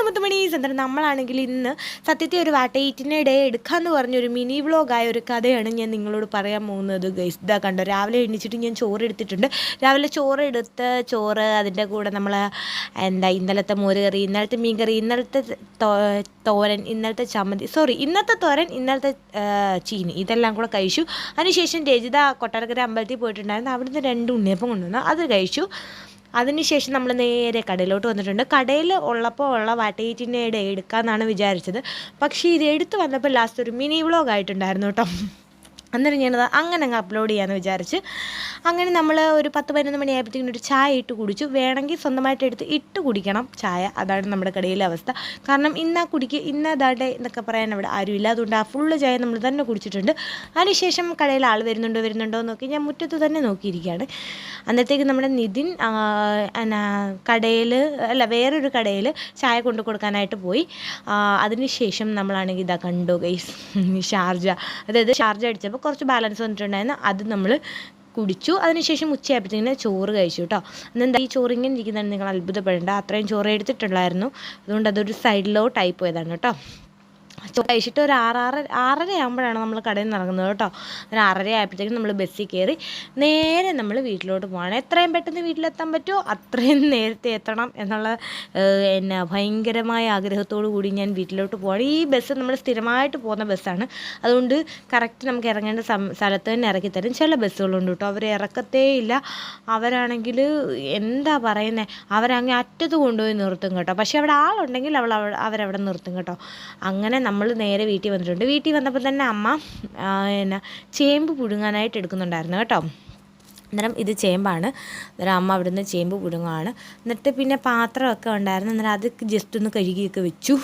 Hello മുത്തുമണീസ് എന്താ നമ്മളാണെങ്കിൽ ഇന്ന് സത്യത്തെ ഒരു വാട്ടയിറ്റിനെ ഡേ എടുക്കാമെന്ന് പറഞ്ഞൊരു മിനി വ്ലോഗായ ഒരു കഥയാണ് ഞാൻ നിങ്ങളോട് പറയാൻ പോകുന്നത് ഗൈസ് ഇതാ കണ്ടോ രാവിലെ എണീച്ചിട്ട് ഞാൻ ചോറ് എടുത്തിട്ടുണ്ട്. രാവിലെ ചോറ് എടുത്ത് ചോറ് അതിന്റെ കൂടെ നമ്മൾ എന്താ ഇന്നലത്തെ മോര് കറി ഇന്നലത്തെ മീൻ കറി ഇന്നലത്തെ തോരൻ ഇന്നലത്തെ ചമ്മന്തി സോറി ഇന്നത്തെ തോരൻ ഇന്നലത്തെ ചീനി ഇതെല്ലാം കൂടെ കഴിച്ചു. അതിനുശേഷം രജിത കൊട്ടാരക്കര അമ്പലത്തിൽ പോയിട്ടുണ്ടായിരുന്നു. അവിടുന്ന് രണ്ട് ഉണ്ണിയപ്പം കൊണ്ടുവന്നു. അത് കഴിച്ചു. അതിനുശേഷം നമ്മൾ നേരെ കടയിലോട്ട് വന്നിട്ടുണ്ട്. കടയിൽ ഉള്ളപ്പോൾ ഉള്ള വാട്ടേറ്റിന്റെ എടുക്കാമെന്നാണ് വിചാരിച്ചത്. പക്ഷേ ഇത് എടുത്ത് വന്നപ്പോൾ ലാസ്റ്റ് ഒരു മിനി വ്ളോഗ് ആയിട്ടുണ്ടായിരുന്നു കേട്ടോ. അന്നേരം ഞാനത് അങ്ങനെ അങ്ങ് അപ്ലോഡ് ചെയ്യാമെന്ന് വിചാരിച്ച് അങ്ങനെ നമ്മൾ ഒരു പത്ത് പതിനൊന്ന് മണിയായപ്പോഴത്തേക്കും ഒരു ചായ ഇട്ട് കുടിച്ചു. വേണമെങ്കിൽ സ്വന്തമായിട്ട് എടുത്ത് ഇട്ട് കുടിക്കണം ചായ. അതാണ് നമ്മുടെ കടയിലെ അവസ്ഥ. കാരണം ഇന്നാ കുടിക്ക് ഇന്ന് അതാടെ എന്നൊക്കെ പറയാൻ അവിടെ ആരുമില്ല അതുകൊണ്ട് ആ ഫുള്ള് ചായ നമ്മൾ തന്നെ കുടിച്ചിട്ടുണ്ട്. അതിനുശേഷം കടയിൽ ആൾ വരുന്നുണ്ടോ വരുന്നുണ്ടോ നോക്കി ഞാൻ മുറ്റത്ത് തന്നെ നോക്കിയിരിക്കുകയാണ്. അന്നത്തേക്ക് നമ്മുടെ നിതിൻ കടയിൽ അല്ല വേറൊരു കടയിൽ ചായ കൊണ്ടു കൊടുക്കാനായിട്ട് പോയി. അതിനുശേഷം നമ്മളാണെങ്കിൽ ഇതാ കണ്ടു ഗൈസ് ഷാർജ. അതായത് ഷാർജ അടിച്ചപ്പോൾ കുറച്ച് ബാലൻസ് വന്നിട്ടുണ്ടായിരുന്നു. അത് നമ്മൾ കുടിച്ചു. അതിനുശേഷം ഉച്ചയായപ്പോഴത്തേക്കിന് ചോറ് കഴിച്ചു കേട്ടോ അന്നെന്താ ഈ ചോറ് ഇങ്ങനെ ഇരിക്കുന്നതാണ് നിങ്ങൾ അത്ഭുതപ്പെടേണ്ട. അത്രയും ചോറ് എടുത്തിട്ടുള്ളായിരുന്നു അതുകൊണ്ട് അതൊരു സൈഡിലോട്ടായി പോയതാണ് കേട്ടോ ചോറ് കഴിച്ചിട്ട് ഒരു ആറാറ് ആറര ആകുമ്പോഴാണ് നമ്മൾ കടയിൽ നിന്ന് ഇറങ്ങുന്നത് കേട്ടോ. ഒരു ആറര ആയപ്പോഴത്തേക്കും നമ്മൾ ബസ്സിൽ കയറി നേരെ നമ്മൾ വീട്ടിലോട്ട് പോകണം എത്രയും പെട്ടെന്ന് വീട്ടിലെത്താൻ പറ്റുമോ? അത്രയും നേരത്തെ എത്തണം എന്നുള്ള എന്നെ ഭയങ്കരമായ ആഗ്രഹത്തോടു കൂടി ഞാൻ വീട്ടിലോട്ട് പോകണം ഈ ബസ് നമ്മൾ സ്ഥിരമായിട്ട് പോകുന്ന ബസ്സാണ്. അതുകൊണ്ട് കറക്റ്റ് നമുക്ക് ഇറങ്ങേണ്ട സ്ഥലത്ത് തന്നെ ഇറക്കി തരും. ചില ബസ്സുകളുണ്ട് കേട്ടോ. അവർ ഇറക്കത്തേ ഇല്ല. അവരാണെങ്കിൽ എന്താ പറയുന്നത് അവരങ്ങ് അറ്റത്ത് കൊണ്ടുപോയി നിർത്തും കേട്ടോ. പക്ഷേ അവിടെ ആളുണ്ടെങ്കിൽ അവൾ അവരവിടെ നിർത്തും കേട്ടോ. അങ്ങനെ നമ്മൾ നേരെ വീട്ടിൽ വന്നിട്ടുണ്ട്. വീട്ടിൽ വന്നപ്പോൾ തന്നെ അമ്മ എന്നാ ചേമ്പ് പുഴുങ്ങാനായിട്ട് എടുക്കുന്നുണ്ടായിരുന്നു കേട്ടോ. അന്നേരം ഇത് ചേമ്പാണ്. അന്നേരം അമ്മ അവിടുന്ന് ചേമ്പ് പുഴുങ്ങാണ് എന്നിട്ട് പിന്നെ പാത്രമൊക്കെ ഉണ്ടായിരുന്നു. അന്നേരം അത് ജസ്റ്റ് ഒന്ന് കഴുകിയൊക്കെ വെച്ചു.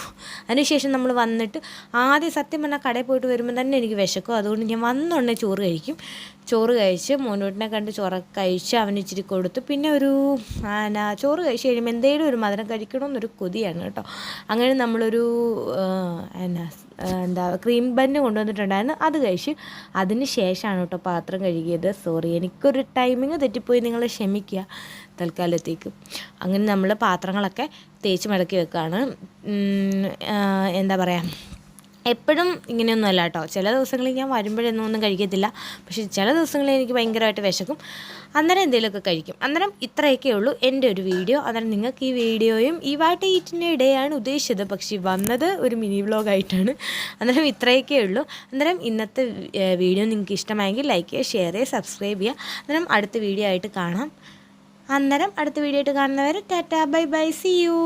അതിനുശേഷം നമ്മൾ വന്നിട്ട് ആദ്യം സത്യം പറഞ്ഞാൽ കടയിൽ പോയിട്ട് വരുമ്പോൾ തന്നെ എനിക്ക് വിശക്കും. അതുകൊണ്ട് ഞാൻ വന്നുടനെ ചോറ് കഴിക്കും. ചോറ് കഴിച്ച് മോനോട്ടിനെ കണ്ട് ചോറൊക്കെ കഴിച്ച് അവന് ഇച്ചിരി കൊടുത്തു. പിന്നെ ഒരു എന്നാ ചോറ് കഴിച്ച് കഴിയുമ്പോൾ എന്തെങ്കിലും ഒരു മധുരം കഴിക്കണമെന്നൊരു കൊതിയാണ് കേട്ടോ. അങ്ങനെ നമ്മളൊരു എന്നാ എന്താ ക്രീം ബന്ന് കൊണ്ടുവന്നിട്ടുണ്ടായിരുന്നു. അത് കഴിച്ച് അതിന് ശേഷമാണ് കേട്ടോ പാത്രം കഴുകിയത്. സോറി എനിക്കൊരു ടൈമിങ് തെറ്റിപ്പോയി. നിങ്ങൾ ക്ഷമിക്കുക തൽക്കാലത്തേക്ക്. അങ്ങനെ നമ്മൾ പാത്രങ്ങളൊക്കെ തേച്ച് മടക്കി വെക്കുകയാണ് എന്താ പറയുക എപ്പോഴും ഇങ്ങനെയൊന്നും അല്ല കേട്ടോ. ചില ദിവസങ്ങളിൽ ഞാൻ വരുമ്പോഴൊന്നും ഒന്നും കഴിക്കത്തില്ല. പക്ഷേ ചില ദിവസങ്ങളിൽ എനിക്ക് ഭയങ്കരമായിട്ട് വിശക്കും. അന്നേരം എന്തെങ്കിലുമൊക്കെ കഴിക്കും. അന്നേരം ഇത്രയൊക്കെ ഉള്ളൂ എന്റെ ഒരു വീഡിയോ. അന്നേരം നിങ്ങൾക്ക് ഈ വീഡിയോയും ഈ വാട്ട് ഈറ്റിന്റെ ഇടയാണ് ഉദ്ദേശിച്ചത്. പക്ഷേ വന്നത് ഒരു മിനി വ്ലോഗായിട്ടാണ് അന്നേരം ഇത്രയൊക്കെ ഉള്ളൂ. അന്നേരം ഇന്നത്തെ വീഡിയോ നിങ്ങൾക്ക് ഇഷ്ടമായെങ്കിൽ ലൈക്ക് ചെയ്യുക ഷെയർ ചെയ്യുക സബ്സ്ക്രൈബ് ചെയ്യുക. അന്നേരം അടുത്ത വീഡിയോ ആയിട്ട് കാണാം. അന്നേരം അടുത്ത വീഡിയോ ആയിട്ട് കാണുന്നവരെ tata bye bye. See you